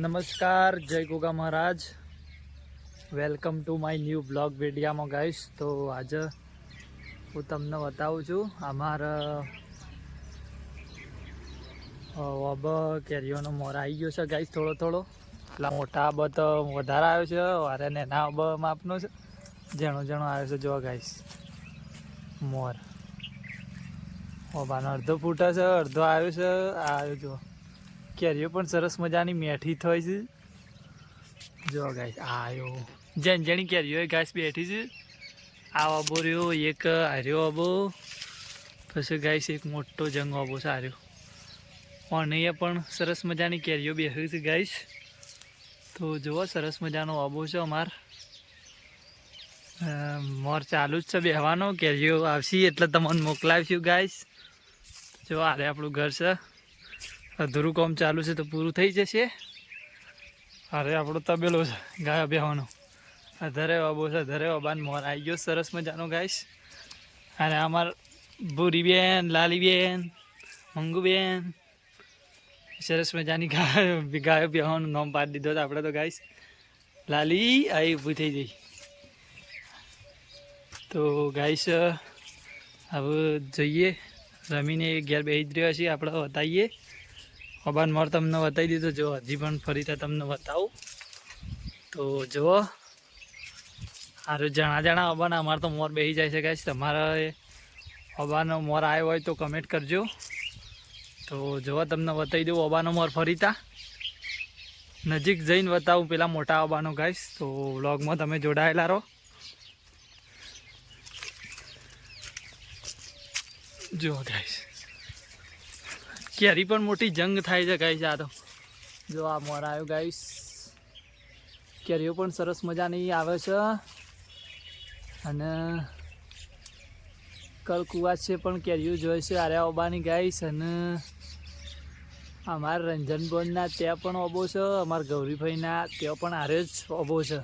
નમસ્કાર, જય Goga Maharaj. Welcome to my new blog વિડીયામાં ગાઈશ તો આજે હું તમને બતાવું છું, અમારા અબ કેરીઓનો મોર આવી ગયો છે ગાઈશ થોડો થોડો. એટલા મોટા અબ તો વધારે આવ્યો છે, વારે નેના અબ માપનો છે. જેણો જેણો આવ્યો છે જો ગાઈશ મોર. ઓબાનો અડધો ફૂટા છે અડધો આવ્યો છે આવ્યો જો. કેરીઓ પણ સરસ મજાની મેઠી થઈ છે. જો ગાઈસ આયો જેન જેની કેરીઓ ગાઈસ બેઠી છે. આ આબો રહ્યો, એક આર્યો આબો. પછી ગાઈસ એક મોટો જંગ આબો છે હાર્યો પણ અહીંયા પણ સરસ મજાની કેરીઓ બેઠી છે ગાઈસ તો જુઓ, સરસ મજાનો આબો છે અમાર. મોર ચાલુ જ છે બેહવાનો. કેરીઓ આવશે એટલે તમને મોકલાવીશું ગાઈસ જો આરે આપણું ઘર છે. અધૂરું કામ ચાલુ છે તો પૂરું થઈ જશે. અરે, આપણો તબેલો છે. ગાય બેહવાનો. અધરે બાબો છે, અધરે અબાન મોર. આવી ગયો સરસ મજાનો ગાઈશ અને અમાર ભૂરીબેન લાલીબેન મંગુબેન સરસ મજાની ગાય, ગાયો બેહવાનું નામ પાડી દીધો તો આપણે તો ગાઈશ લાલી આવી ઊભી થઈ જઈ. તો ગાઈશ હવે જઈએ. રમીને ઘેર બેસી જ રહ્યા છીએ, આપણે બતાવીએ અબાન મોર તમને બતાવી દીધો. જો, હજી પણ ફરીથી તમને બતાવું. તો જુઓ સારું જણા જણા અબાન અમારે તો મોર બેસી જાય છે ગાઈશ તમારે અબાનો મોર આવ્યો હોય તો કમેન્ટ કરજો. તો જુઓ, તમને બતાવી દઉં અબાનો મોર ફરીતા નજીક જઈને બતાવું પેલા મોટા અબાનો ગાઈશ તો વ્લોગમાં તમે જોડાયેલા રહો. જુઓ ગાઈશ કેરી પણ મોટી જંગ થાય છે ગાઈસ, આ તો. જો આ મોર આવ્યો ગાઈસ. કેરીઓ પણ સરસ મજાની આવે છે. અને કલકુવા છે પણ કેરીઓ જોઈ છે આર્યા ઓબાની ગાઈસ. અને અમારા રંજનબોનના ત્યાં પણ ઓબો છે, અમારા ગૌરીભાઈના ત્યાં પણ આરે જ ઓબો છે.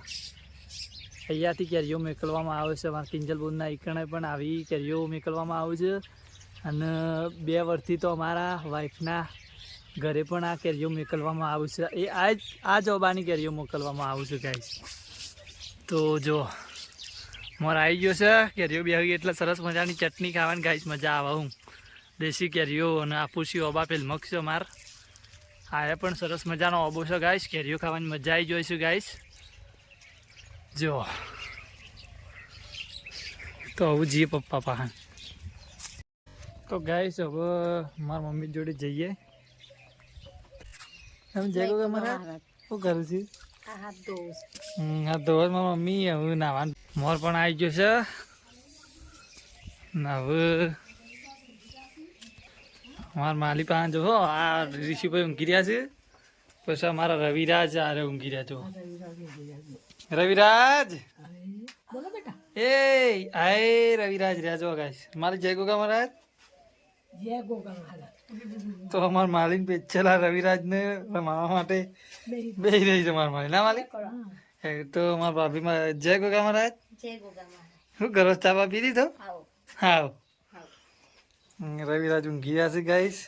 અહીંયાથી કેરીઓ મોકલવામાં આવે છે, અમારા કિંજલબોનના ઈકણે પણ આવી કેરીઓ મોકલવામાં આવે છે. અને બે વર્ષથી તો અમારા વાઈફના ઘરે પણ આ કેરીઓ મોકલવામાં આવ્યું છે. એ આ જ આ જોબાની કેરીઓ મોકલવામાં આવું છે ગાઈસ તો જો, મોર આવી ગયો છે, કેરીઓ બે આવી એટલે સરસ મજાની ચટણી ખાવાની ગાઈસ મજા આવે હું. દેશી કેરીઓ અને આપુસી ઓબા પેલ મગ છે માર. આ પણ સરસ મજાનો ઓબો છે ગાઈસ કેરીઓ ખાવાની મજા આવી જોઈશું ગાઈસ જો. તો આવું જઈએ પપ્પા પાસે તો ગાઈસ હવે મારા મમ્મી જોડે જઈએ. તમે જઈ કે મારા શું કરું છું? હા તો મારા મમ્મી હવે નાવા મોર પણ આવી ગયો છે. હવે અમારા માલી પાસે જો હો, આ ઋષિભાઈ ઊંઘી રહ્યા છે. પછી અમારા રવિરાજ આરે ઊંઘી રહ્યા છો રવિરાજ? એ આય રવિરાજ રહ્યા છો ગાઈસ મારી જય ગોગા મહારાજ. તો અમાર માલિન પેચેલા રવિરાજ ને રમાવા માટે બે રહી છે મારા માલિન ના માલિક? તો અમાર ભાભી માં જય ગોગા મહારાજ. જય ગોગા શું કરો? ચા બા પી દીધો હાવ રવિરાજ ઊંઘી ગયા છે ગાઈસ.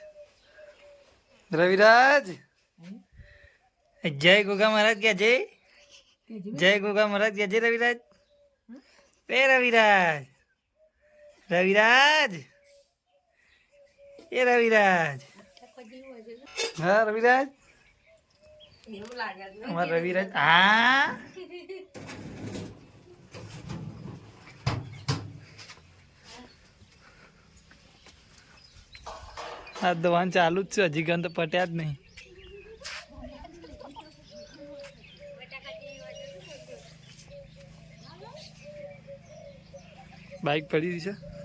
રવિરાજ? જય ગોગા મહારાજ ક્યાં જય જય ગોગા મહારાજ ગયા જય રવિરાજ? એ રવિરાજ. રવિરાજ? એ રવિરાજ. હા, રવિરાજ? રવિરાજ. હા? આ દવાન ચાલુ જ છે, હજી ગંધ પટ્યા જ નહીં. બાઇક પડી રહી છે?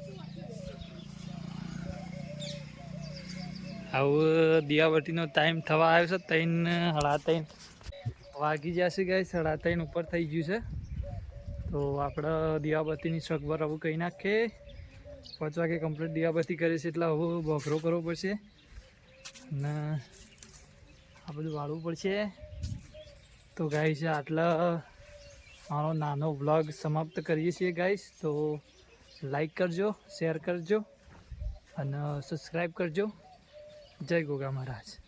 આવું દિયાવટીનો ટાઈમ થવા આવ્યો છે ત્રણ સાડા ત્રણ વાગી જશે ગાય સાડા ત્રણ ઉપર થઈ ગયું છે. તો આપણે દિયાબત્તીની સગવડ હવે કહી નાખીએ. પાંચ વાગે કમ્પ્લીટ દિયાબત્તી કરીએ છે એટલે હવે બકરો કરવો પડશે. અને આ બધું વાળવું પડશે. તો છે આટલા મારો નાનો વ્લોગ સમાપ્ત કરીએ છીએ ગાઈસ તો લાઈક કરજો શેર કરજો. અને સબસ્ક્રાઈબ કરજો. જય ગોગા મહારાજ.